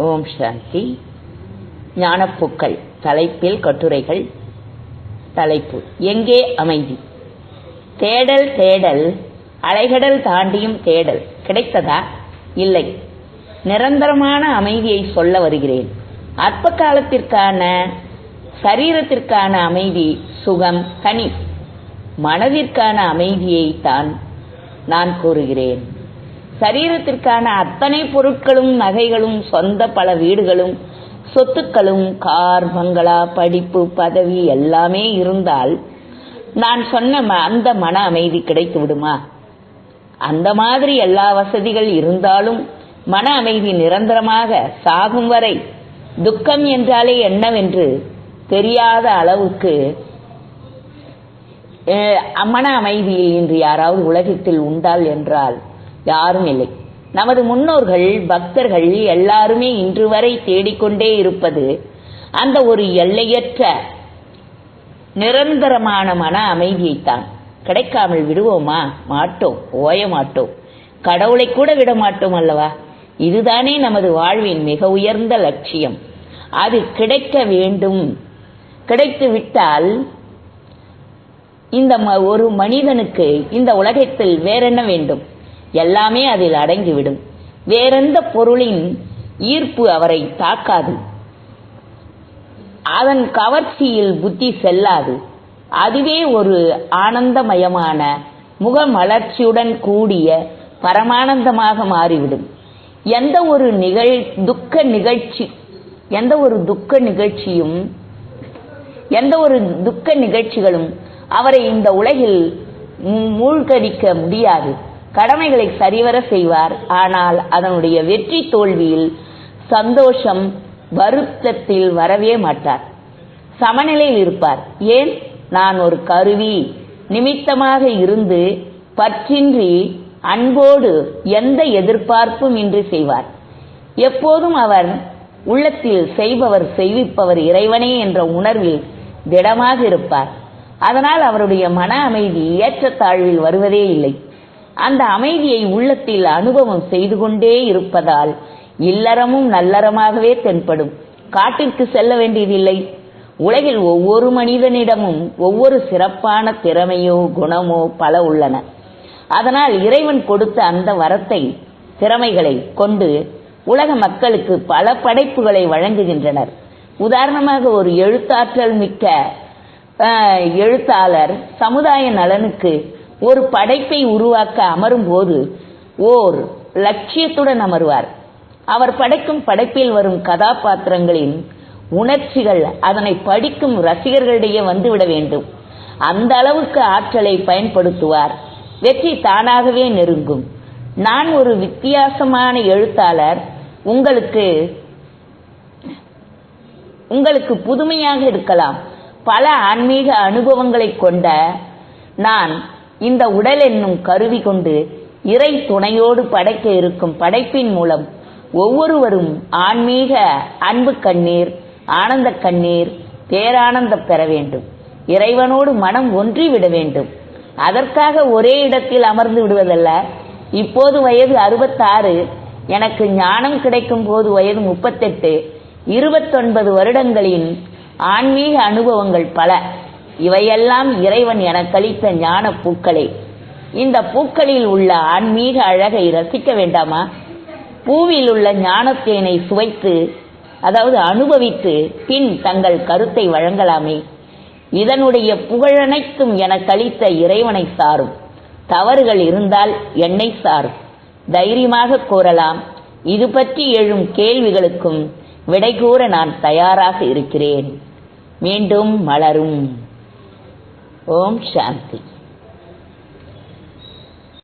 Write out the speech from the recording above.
ஓம் சாந்தி. ஞானப்பூக்கள் தலைப்பில் கட்டுரைகள் தலைப்பு. எங்கே அமைதி? தேடல் தேடல். அலைகடல் தாண்டியும் தேடல். கிடைத்ததா? இல்லை. நிரந்தரமான அமைதியை சொல்ல வருகிறேன். அற்ப காலத்திற்கான சரீரத்திற்கான அமைதி சுகம் தனி. மனதிற்கான அமைதியை தான் நான் கூறுகிறேன். சரீரத்திற்கான அத்தனை பொருட்களும் நகைகளும் சொந்த பல வீடுகளும் சொத்துக்களும் கார் பங்களா படிப்பு பதவி எல்லாமே இருந்தால் நான் சொன்ன அந்த மன அமைதி கிடைத்து விடுமா? அந்த மாதிரி எல்லா வசதிகள் இருந்தாலும் மன அமைதி நிரந்தரமாக சாகும் வரை துக்கம் என்றாலே என்னவென்று தெரியாத அளவுக்கு மன அமைதியில் இன்று யாராவது உலகத்தில் உண்டால் என்றால் யாரும் இல்லை. நமது முன்னோர்கள் பக்தர்கள் எல்லாருமே இன்று வரை தேடிக்கொண்டே இருப்பது அந்த ஒரு எல்லையற்ற நிரந்தரமான மன அமைதியைத்தான். கிடைக்காமல் விடுவோமா? மாட்டோம். ஓய மாட்டோம். கடவுளை கூட விட மாட்டோம் அல்லவா? இதுதானே நமது வாழ்வின் மிக உயர்ந்த லட்சியம். அது கிடைக்க வேண்டும். கிடைத்து விட்டால் இந்த ஒரு மனிதனுக்கு இந்த உலகத்தில் வேறென்ன வேண்டும்? எல்லாமே அதில் அடங்கிவிடும். வேறெந்த பொருளின் ஈர்ப்பு அவரை தாக்காது. அதன் கவர்ச்சியில் புத்தி செல்லாது. அதுவே ஒரு ஆனந்தமயமான முகமலர்ச்சியுடன் கூடிய பரமானந்தமாக மாறிவிடும். எந்த ஒரு நிகழ் துக்க நிகழ்ச்சி எந்த ஒரு துக்க நிகழ்ச்சியும் எந்த ஒரு துக்க நிகழ்ச்சிகளும் அவரை இந்த உலகில் மூழ்கடிக்க முடியாது. கடமைகளை சரிவர செய்வார். ஆனால் அதனுடைய வெற்றி தோல்வியில் சந்தோஷம் வருத்தத்தில் வரவே மாட்டார். சமநிலையில் இருப்பார். ஏன்? நான் ஒரு கருவி. நிமித்தமாக இருந்து பற்றின்றி அன்போடு எந்த எதிர்பார்ப்பும் இன்றி செய்வார். எப்போதும் அவர் உள்ளத்தில் செய்பவர் செய்விப்பவர் இறைவனே என்ற உணர்வில் திடமாக இருப்பார். அதனால் அவருடைய மன அமைதி ஏற்றத்தாழ்வில் வருவதே இல்லை. அந்த அமைதியை உள்ளத்தில் அனுபவம் செய்து கொண்டே இருப்பதால் இல்லறமும் நல்லறமாகவே தென்படும். காட்டிற்கு செல்ல வேண்டியதில்லை. உலகில் ஒவ்வொரு மனிதனிடமும் ஒவ்வொரு சிறப்பான திறமையோ குணமோ பல உள்ளன. அதனால் இறைவன் கொடுத்த அந்த வரத்தை திறமைகளை கொண்டு உலக மக்களுக்கு பல படைப்புகளை வழங்குகின்றனர். உதாரணமாக ஒரு எழுத்தாற்றல் மிக்க எழுத்தாளர் சமுதாய நலனுக்கு ஒரு படைப்பை உருவாக்க அமரும் போது ஓர் லட்சியத்துடன் அமர்வார். அவர் படைக்கும் படைப்பில் வரும் கதாபாத்திரங்களின் உணர்ச்சிகள் அதனை படிக்கும் ரசிகர்களிடையே வந்துவிட வேண்டும். அந்த அளவுக்கு ஆற்றலை பயன்படுத்துவார். வெற்றி தானாகவே நெருங்கும். நான் ஒரு வித்தியாசமான எழுத்தாளர். உங்களுக்கு உங்களுக்கு புதுமையாக இருக்கலாம் பல ஆன்மீக அனுபவங்களை கொண்ட நான் இந்த உடல் என்னும் கருவி கொண்டு இறை துணையோடு படைக்க இருக்கும் படைப்பின் மூலம் ஒவ்வொருவரும் ஆன்மீக அன்பு கண்ணீர் ஆனந்த கண்ணீர் பேரானந்தம் பெற வேண்டும். இறைவனோடு மனம் ஒன்றி விட வேண்டும். அதற்காக ஒரே இடத்தில் அமர்ந்து விடுவதல்ல. இப்போது வயது அறுபத்தாறு. எனக்கு ஞானம் கிடைக்கும் போது வயது முப்பத்தெட்டு. இருபத்தொன்பது வருடங்களின் ஆன்மீக அனுபவங்கள் பல. இவையெல்லாம் இறைவன் எனக்களித்த ஞான பூக்களே. இந்த பூக்களில் உள்ள ஆன்மீக அழகை ரசிக்க வேண்டாமா? பூவில் உள்ள ஞானத்தேனை சுவைத்து அதாவது அனுபவித்து பின் தங்கள் கருத்தை வழங்கலாமே. இதனுடைய புகழனைத்தும் என கழித்த இறைவனை சாரும். தவறுகள் இருந்தால் என்னை சாரும். தைரியமாக கூறலாம். இது பற்றி எழும் கேள்விகளுக்கும் விடை கூற நான் தயாராக இருக்கிறேன். மீண்டும் மலரும். ஓம் சாந்தி